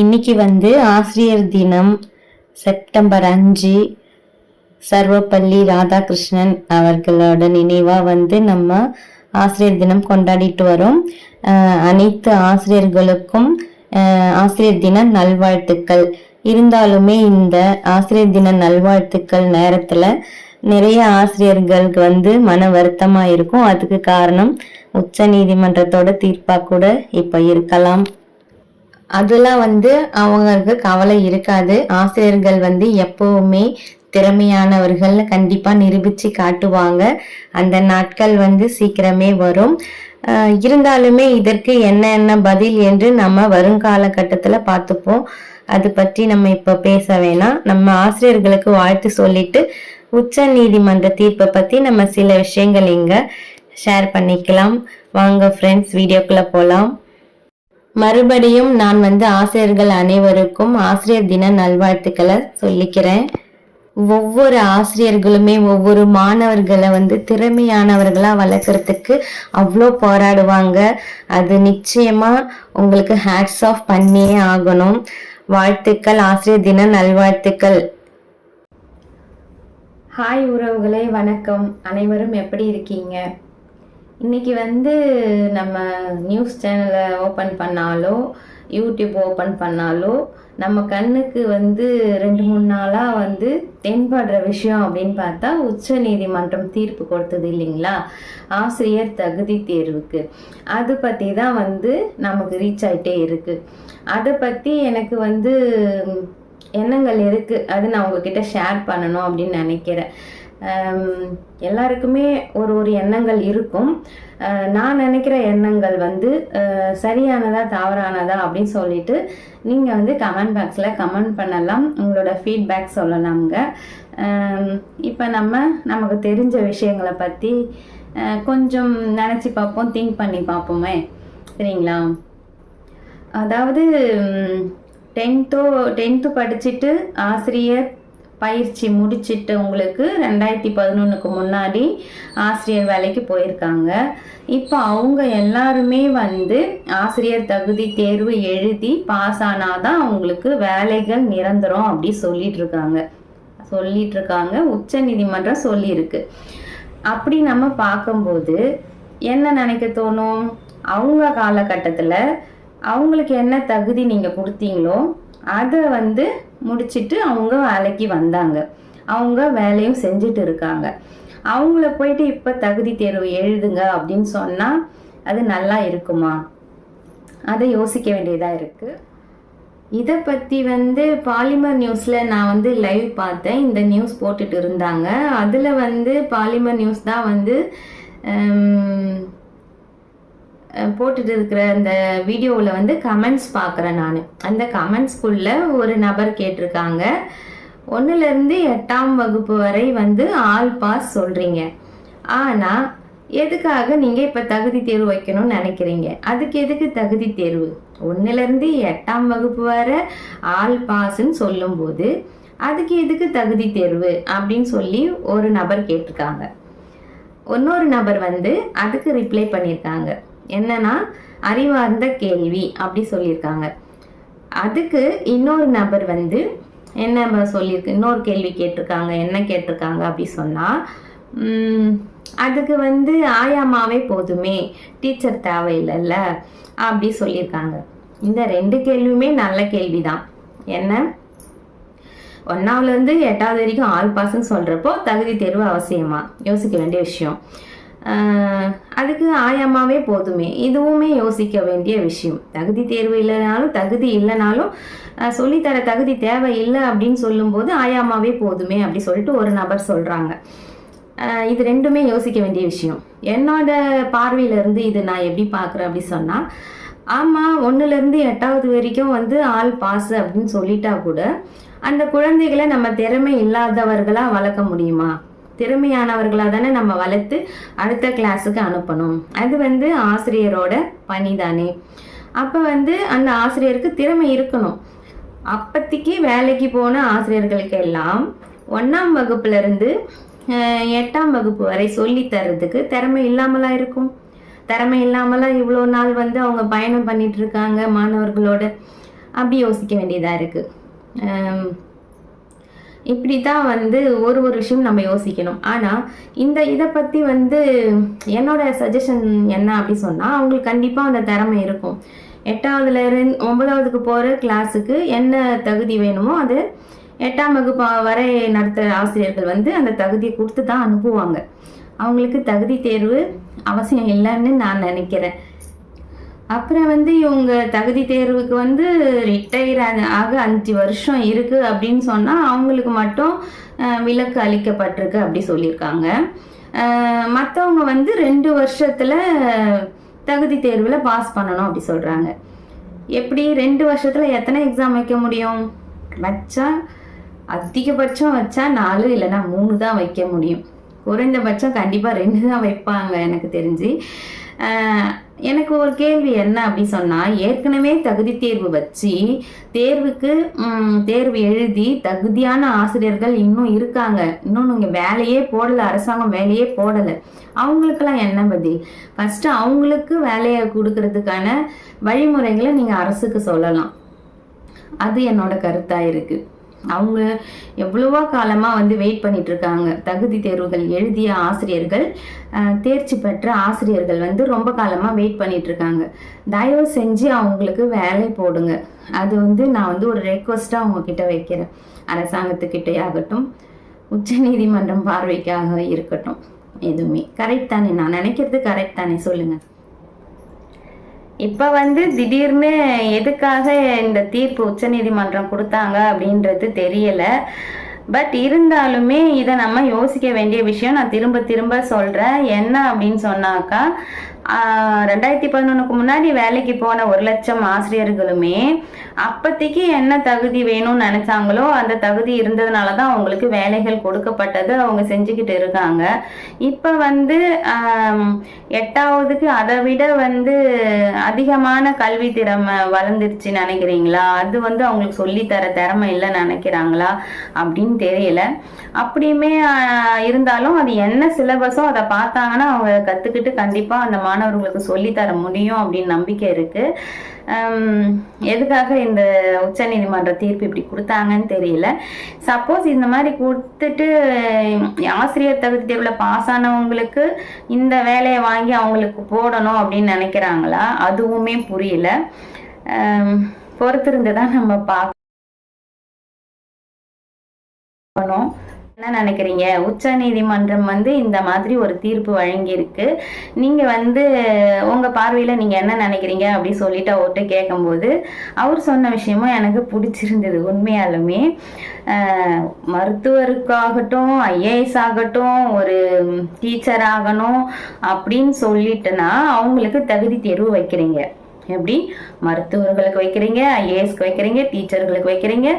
இன்னைக்கு வந்து ஆசிரியர் தினம். செப்டம்பர் அஞ்சு சர்வப்பள்ளி ராதாகிருஷ்ணன் அவர்களோட நினைவா வந்து நம்ம ஆசிரியர் தினம் கொண்டாடிட்டு வரோம். அனைத்து ஆசிரியர்களுக்கும் ஆசிரியர் தின நல்வாழ்த்துக்கள். இருந்தாலுமே இந்த ஆசிரியர் தின நல்வாழ்த்துக்கள் நேரத்துல நிறைய ஆசிரியர்களுக்கு வந்து மன வருத்தமா இருக்கும். அதுக்கு காரணம் உச்ச நீதிமன்றத்தோட தீர்ப்பா கூட இப்ப இருக்கலாம். அதெல்லாம் வந்து அவங்களுக்கு கவலை இருக்காது. ஆசிரியர்கள் வந்து எப்பவுமே திறமையானவர்கள் கண்டிப்பாக நிரூபித்து காட்டுவாங்க. அந்த நாட்கள் வந்து சீக்கிரமே வரும். இருந்தாலுமே இதற்கு என்ன என்ன பதில் என்று நம்ம வருங்கால கட்டத்தில் பார்த்துப்போம். அது பற்றி நம்ம இப்போ பேச வேணாம். நம்ம ஆசிரியர்களுக்கு வாழ்த்து சொல்லிட்டு உச்ச நீதிமன்ற தீர்ப்பை பற்றி நம்ம சில விஷயங்கள் இங்கே ஷேர் பண்ணிக்கலாம். வாங்க ஃப்ரெண்ட்ஸ் வீடியோக்குள்ளே போகலாம் மறுபடியும் நான் வந்து ஆசிரியர்கள் அனைவருக்கும் ஆசிரியர் தின நல்வாழ்த்துக்களை சொல்லிக்கிறேன். ஒவ்வொரு ஆசிரியர்களுமே ஒவ்வொரு மாணவர்களை வந்து திறமையானவர்களா வளர்க்கறதுக்கு அவ்வளோ போராடுவாங்க. அது நிச்சயமா உங்களுக்கு ஹேட்ஸ் ஆஃப் பண்ணியே ஆகணும். வாழ்த்துக்கள் ஆசிரியர் தின நல்வாழ்த்துக்கள். ஹாய் உறவுகளே வணக்கம். அனைவரும் எப்படி இருக்கீங்க? இன்னைக்கு வந்து நம்ம நியூஸ் சேனலை ஓப்பன் பண்ணாலோ யூடியூப் ஓப்பன் பண்ணாலோ நம்ம கண்ணுக்கு வந்து ரெண்டு மூணு நாளாக வந்து தென்படுற விஷயம் அப்படின்னு பார்த்தா உச்ச நீதிமன்றம் தீர்ப்பு கொடுத்தது இல்லைங்களா? ஆசிரியர் தகுதி தேர்வுக்கு. அது பற்றி தான் வந்து நமக்கு ரீச் ஆகிட்டே இருக்குது அதை பற்றி எனக்கு வந்து எண்ணங்கள் இருக்குது அது நான் உங்ககிட்ட ஷேர் பண்ணணும் அப்படின்னு நினைக்கிறேன். எல்லாருக்குமே ஒரு ஒரு எண்ணங்கள் இருக்கும். நான் நினைக்கிற எண்ணங்கள் வந்து சரியானதா தவறானதா அப்படின்னு சொல்லிட்டு நீங்கள் வந்து கமெண்ட் பாக்ஸில் கமெண்ட் பண்ணலாம். உங்களோட ஃபீட்பேக் சொல்லலாம்ங்க. இப்போ நம்ம நமக்கு தெரிஞ்ச விஷயங்களை பற்றி கொஞ்சம் நினச்சி பார்ப்போம் திங்க் பண்ணி பார்ப்போமே. சரிங்களா? அதாவது டென்த்தோ டென்த்து படிச்சுட்டு ஆசிரியர் பயிற்சி முடிச்சிட்டு உங்களுக்கு ரெண்டாயிரத்தி பதினொன்றுக்கு முன்னாடி ஆசிரியர் வேலைக்கு போயிருக்காங்க. இப்போ அவங்க எல்லாருமே வந்து ஆசிரியர் தகுதி தேர்வு எழுதி பாஸ் ஆனாதான் அவங்களுக்கு வேலைகள் நிரந்தரம் அப்படி சொல்லிட்டு இருக்காங்க சொல்லிட்டு இருக்காங்க உச்ச நீதிமன்றம் சொல்லியிருக்கு. அப்படி நம்ம பார்க்கும்போது என்ன நினைக்க தோணும்? அவங்க காலகட்டத்தில் அவங்களுக்கு என்ன தகுதி நீங்கள் கொடுத்தீங்களோ அதை வந்து முடிச்சுட்டு அவங்க வேலைக்கு வந்தாங்க. அவங்க வேலையும் செஞ்சுட்டு இருக்காங்க. அவங்கள போயிட்டு இப்போ தகுதி தேர்வு எழுதுங்க அப்படின்னு சொன்னால் அது நல்லா இருக்குமா? அதை யோசிக்க வேண்டியதாக இருக்குது இதை பற்றி வந்து பாலிமர் நியூஸில் நான் வந்து லைவ் பார்த்தேன். இந்த நியூஸ் போட்டுட்டு இருந்தாங்க. அதில் வந்து பாலிமர் நியூஸ் தான் வந்து போட்டுட்டு இருக்கிற அந்த வீடியோவில் வந்து கமெண்ட்ஸ் பார்க்குறேன் நான். அந்த கமெண்ட்ஸ்குள்ள ஒரு நபர் கேட்டிருக்காங்க. ஒன்றுலேருந்து எட்டாம் வகுப்பு வரை வந்து ஆல் பாஸ் சொல்கிறீங்க ஆனால் எதுக்காக நீங்கள் இப்போ தகுதி தேர்வு வைக்கணும்னு நினைக்கிறீங்க? அதுக்கு எதுக்கு தகுதி தேர்வு? ஒன்றுலேருந்து எட்டாம் வகுப்பு வரை ஆல் பாஸ்ன்னு சொல்லும்போது அதுக்கு எதுக்கு தகுதி தேர்வு? அப்படின்னு சொல்லி ஒரு நபர் கேட்டிருக்காங்க. இன்னொரு நபர் வந்து அதுக்கு ரிப்ளை பண்ணியிருக்காங்க. என்னன்னா அறிவார்ந்த கேள்வி அப்படி சொல்லியிருக்காங்க. அதுக்கு இன்னொரு நபர் வந்து என்ன சொல்லியிருக்கு? இன்னொரு கேள்வி கேட்டிருக்காங்க. என்ன கேட்டிருக்காங்க? அப்படி சொன்னால் அதுக்கு வந்து ஆயாமாவே போதுமே டீச்சர் தேவையில்லைல்ல அப்படி சொல்லியிருக்காங்க. இந்த ரெண்டு கேள்வியுமே நல்ல கேள்வி தான் என்ன ஒன்றாவதுலேருந்து எட்டாவது வரைக்கும் ஆல் பாஸ்ன்னு சொல்கிறப்போ தகுதி தேர்வு அவசியமா? யோசிக்க வேண்டிய விஷயம். அதுக்கு ஆயாமாவே போதுமே. இதுவுமே யோசிக்க வேண்டிய விஷயம். தகுதி தேர்வு இல்லைனாலும் தகுதி இல்லைனாலும் சொல்லித்தர தகுதி தேவை இல்லை அப்படின்னு சொல்லும்போது ஆயாமாவே போதுமே அப்படி சொல்லிட்டு ஒரு நபர் சொல்கிறாங்க இது ரெண்டுமே யோசிக்க வேண்டிய விஷயம். என்னோட பார்வையிலேருந்து இது நான் எப்படி பார்க்குறேன் அப்படி சொன்னால் ஆமாம் ஒன்றுலேருந்து எட்டாவது வரைக்கும் வந்து ஆள் பாஸ் அப்படின்னு சொல்லிட்டா கூட அந்த குழந்தைகளை நம்ம திறமை இல்லாதவர்களாக வளர்க்க முடியுமா? திறமையானவர்களாக தானே நம்ம வளர்த்து அடுத்த கிளாஸுக்கு அனுப்பணும். அது வந்து ஆசிரியரோட பணி தானே அப்போ வந்து அந்த ஆசிரியருக்கு திறமை இருக்கணும். அப்பத்திக்கு வேலைக்கு போன ஆசிரியர்களுக்கு எல்லாம் ஒன்றாம் வகுப்புல இருந்து எட்டாம் வகுப்பு வரை சொல்லி தர்றதுக்கு திறமை இல்லாமலா இருக்கும்? திறமை இல்லாமலாம் இவ்வளோ நாள் வந்து அவங்க பயணம் பண்ணிட்டு இருக்காங்க மாணவர்களோட? அப்படி யோசிக்க வேண்டியதாக இருக்குது இப்படி தான் வந்து ஒரு ஒரு விஷயம் நம்ம யோசிக்கணும். ஆனால் இந்த இதை பற்றி வந்து என்னோட சஜஷன் என்ன அப்படி சொன்னால் அவங்களுக்கு கண்டிப்பாக அந்த திறமை இருக்கும். எட்டாவதுல இருந்து ஒன்பதாவதுக்கு போகிற கிளாஸுக்கு என்ன தகுதி வேணுமோ அது எட்டாம் வகுப்பு வரை நடத்துகிற ஆசிரியர்கள் வந்து அந்த தகுதியை கொடுத்து தான் அனுப்புவாங்க. அவங்களுக்கு தகுதி தேர்வு அவசியம் இல்லைன்னு நான் நினைக்கிறேன். அப்புறம் வந்து இவங்க தகுதி தேர்வுக்கு வந்து ரிட்டையர் ஆக அஞ்சு வருஷம் இருக்குது அப்படின்னு சொன்னால் அவங்களுக்கு மட்டும் விலக்கு அளிக்கப்பட்டிருக்கு அப்படி சொல்லியிருக்காங்க. மற்றவங்க வந்து ரெண்டு வருஷத்தில் தகுதி தேர்வில் பாஸ் பண்ணணும் அப்படி சொல்கிறாங்க எப்படி ரெண்டு வருஷத்தில் எத்தனை எக்ஸாம் வைக்க முடியும்? வச்சா அதிகபட்சம் வச்சா நாலு இல்லைன்னா மூணு தான் வைக்க முடியும். குறைந்தபட்சம் கண்டிப்பாக ரெண்டு தான் வைப்பாங்க எனக்கு தெரிஞ்சு. எனக்கு ஒரு கேள்வி என்ன அப்படி சொன்னால் ஏற்கனவே தகுதி தேர்வு வச்சு தேர்வுக்கு தேர்வு எழுதி தகுதியான ஆசிரியர்கள் இன்னும் இருக்காங்க. இன்னும் நீங்கள் வேலையே போடலை அரசாங்கம் வேலையே போடலை. அவங்களுக்கெல்லாம் என்ன பதில்? ஃபஸ்ட்டு அவங்களுக்கு வேலையை கொடுக்கறதுக்கான வழிமுறைகளை நீங்கள் அரசுக்கு சொல்லலாம். அது என்னோட கருத்தாக இருக்குது அவங்க எவ்வளவோ காலமாக வந்து வெயிட் பண்ணிட்டு இருக்காங்க தகுதி தேர்வுகள் எழுதிய ஆசிரியர்கள் தேர்ச்சி பெற்ற ஆசிரியர்கள் வந்து ரொம்ப காலமாக வெயிட் பண்ணிட்டு இருக்காங்க தயவு செஞ்சு அவங்களுக்கு வேலை போடுங்க. அது வந்து நான் வந்து ஒரு ரெக்வஸ்ட்டாக அவங்கக்கிட்ட வைக்கிறேன். அரசாங்கத்துக்கிட்டே ஆகட்டும் உச்சநீதிமன்றம் பார்வைக்காக இருக்கட்டும். எதுவுமே. கரெக்ட் தானே. நான் நினைக்கிறது கரெக்ட் தானே. சொல்லுங்கள் இப்போ வந்து திடீர்னு எதுக்காக இந்த தீர்ப்பு உச்சநீதிமன்றம் கொடுத்தாங்க அப்படின்றது தெரியல. பட் இருந்தாலுமே இதை நம்ம யோசிக்க வேண்டிய விஷயம் நான் திரும்ப திரும்ப சொல்கிறேன் என்ன அப்படின்னு சொன்னாக்கா ரெண்டாயிரத்தி பதினொன்றுக்கு முன்னாடி வேலைக்கு போன ஒரு லட்சம் ஆசிரியர்களுமே அப்போதைக்கு என்ன தகுதி வேணும்னு நினச்சாங்களோ அந்த தகுதி இருந்ததுனால தான் அவங்களுக்கு வேலைகள் கொடுக்கப்பட்டது அவங்க செஞ்சுக்கிட்டு இருக்காங்க. இப்போ வந்து எட்டாவதுக்கு அதை விட வந்து அதிகமான கல்வி திறமை வளர்ந்துருச்சு நினைக்கிறீங்களா? அது வந்து அவங்களுக்கு சொல்லித்தர திறமை இல்லைன்னு நினைக்கிறாங்களா? அப்படின்னு தெரியல. அப்படியுமே இருந்தாலும் அது என்ன சிலபஸோ அதை பார்த்தாங்கன்னா அவங்க கற்றுக்கிட்டு கண்டிப்பாக அந்த மாணவர்களுக்கு சொல்லித்தர முடியும் அப்படின்னு நம்பிக்கை இருக்கு. எதுக்காக இந்த உச்சநீதிமன்ற தீர்ப்பு இப்படி கொடுத்தாங்கன்னு தெரியல. சப்போஸ் இந்த மாதிரி கொடுத்துட்டு ஆசிரியர் தகுதி தேர்வில் பாஸ் ஆனவங்களுக்கு இந்த வேலையை வாங்கி அவங்களுக்கு போடணும் அப்படின்னு நினைக்கிறாங்களா? அதுவுமே புரியல. பொறுத்திருந்து தான் நம்ம பார்க்கணும். என்ன நினைக்கிறீங்க? உச்ச நீதிமன்றம் வந்து இந்த மாதிரி ஒரு தீர்ப்பு வழங்கியிருக்கு. நீங்க வந்து உங்க பார்வையில நீங்க என்ன நினைக்கிறீங்க? அப்படி சொல்லிட்டு அவர்கிட்ட கேட்கும்போது அவர் சொன்ன விஷயமும் எனக்கு பிடிச்சிருந்தது உண்மையாலுமே. மருத்துவருக்காகட்டும் ஐஏஎஸ் ஆகட்டும் ஒரு டீச்சர் ஆகணும் அப்படின்னு சொல்லிட்டுனா அவங்களுக்கு தகுதி தேர்வு வைக்கிறீங்க. எப்படி? மருத்துவர்களுக்கு வைக்கிறீங்க ஐஏஎஸ்க்கு வைக்கிறீங்க டீச்சர்களுக்கு வைக்கிறீங்க.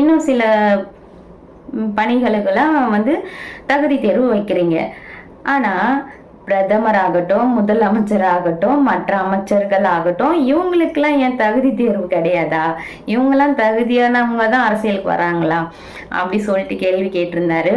இன்னும் சில பணிகளுக்கெல்லாம் வந்து தகுதி தேர்வு வைக்கிறீங்க. ஆனால் பிரதமர் ஆகட்டும் மற்ற அமைச்சர்கள் ஆகட்டும் இவங்களுக்கெல்லாம் ஏன் தகுதி தேர்வு கிடையாதா? இவங்கெல்லாம் தகுதியானவங்க தான் அரசியலுக்கு வராங்களா? அப்படி சொல்லிட்டு கேள்வி கேட்டிருந்தாரு.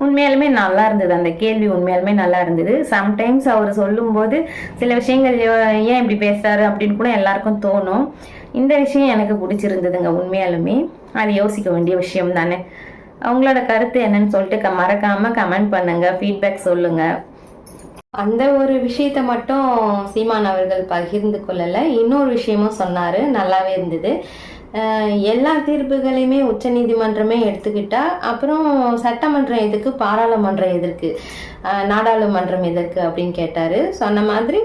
உண்மையாலுமே நல்லா இருந்தது. அந்த கேள்வி உண்மையாலுமே நல்லா இருந்தது. சம்டைம்ஸ் அவர் சொல்லும்போது சில விஷயங்கள் ஏன் இப்படி பேசுறாரு அப்படின்னு கூட எல்லாருக்கும் தோணும். இந்த விஷயம் எனக்கு பிடிச்சிருந்ததுங்க உண்மையாலுமே. அது யோசிக்க வேண்டிய விஷயம் தானே. அவங்களோட கருத்து என்னன்னு சொல்லிட்டு க- மறக்காம கமெண்ட் பண்ணுங்க. ஃபீட்பேக் சொல்லுங்க. அந்த ஒரு விஷயத்த மட்டும் சீமான் அவர்கள் பகிர்ந்து கொள்ளலை. இன்னொரு விஷயமும் சொன்னார். நல்லாவே இருந்தது. எல்லா தீர்ப்புகளையுமே உச்சநீதிமன்றமே எடுத்துக்கிட்டா அப்புறம் சட்டமன்றம் எதுக்கு பாராளுமன்றம் எதற்கு நாடாளுமன்றம் எதற்கு அப்படின்னு கேட்டார். சொன்ன மாதிரி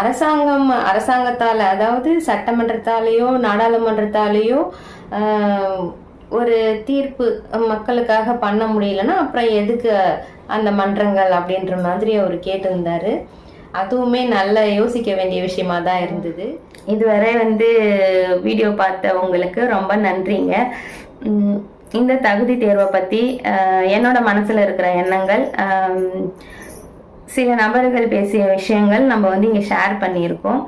அரசாங்கம் அரசாங்கத்தால் அதாவது சட்டமன்றத்தாலேயோ நாடாளுமன்றத்தாலேயோ ஒரு தீர்ப்பு மக்களுக்காக பண்ண முடியலன்னா அப்புறம் எதுக்கு அந்த மன்றங்கள் அப்படின்ற மாதிரி அவர் கேட்டிருந்தாரு. அதுவுமே நல்ல யோசிக்க வேண்டிய விஷயமா தான் இருந்தது. இதுவரை வந்து வீடியோ பார்த்தவங்களுக்கு ரொம்ப நன்றிங்க. இந்த தகுதி தேர்வை பற்றி என்னோட மனசில் இருக்கிற எண்ணங்கள் சில நபர்கள் பேசிய விஷயங்கள் நம்ம வந்து இங்கே ஷேர் பண்ணியிருக்கோம்.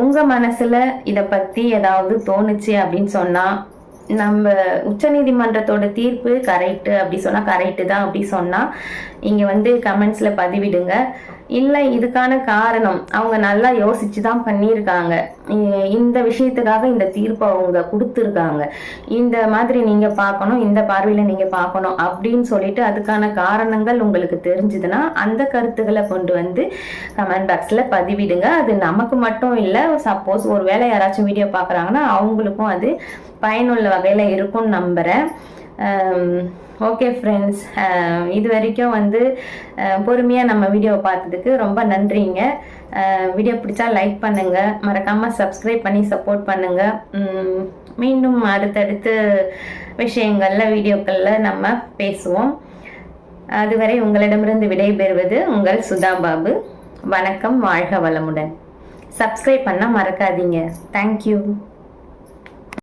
உங்கள் மனசில் இதை பற்றி ஏதாவது தோணுச்சு அப்படின்னு சொன்னால் நம்ம உச்சநீதிமன்றத்தோட தீர்ப்பு கரெக்டு அப்படி சொன்னால் கரெக்டு தான் அப்படி சொன்னால் இங்கே வந்து கமெண்ட்ஸில் பதிவிடுங்க. இல்லை இதுக்கான காரணம். அவங்க நல்லா யோசிச்சு தான் பண்ணியிருக்காங்க இந்த விஷயத்துக்காக இந்த தீர்ப்பை அவங்க கொடுத்துருக்காங்க. இந்த மாதிரி நீங்க பார்க்கணும் இந்த பார்வையில நீங்க பார்க்கணும் அப்படின்னு சொல்லிட்டு அதுக்கான காரணங்கள் உங்களுக்கு தெரிஞ்சுதுன்னா அந்த கருத்துக்களை கொண்டு வந்து கமெண்ட் பாக்ஸில் பதிவிடுங்க. அது நமக்கு மட்டும் இல்லை சப்போஸ் ஒரு வேளை யாராச்சும் வீடியோ பார்க்குறாங்கன்னா அவங்களுக்கும் அது பயனுள்ள வகையில் இருக்கும்னு நம்புகிறேன் ஓகே ஃப்ரெண்ட்ஸ் இது வரைக்கும் வந்து பொறுமையாக நம்ம வீடியோவை பார்த்ததுக்கு ரொம்ப நன்றிங்க. வீடியோ பிடிச்சா லைக் பண்ணுங்கள் மறக்காமல் சப்ஸ்கிரைப் பண்ணி சப்போர்ட் பண்ணுங்கள் மீண்டும் அடுத்தடுத்து விஷயங்களில் வீடியோக்களில் நம்ம பேசுவோம். அதுவரை உங்களிடமிருந்து விடைபெறுவது உங்கள் சுதா பாபு வணக்கம் வாழ்க வளமுடன். சப்ஸ்கிரைப் பண்ண மறக்காதீங்க. தேங்க்யூ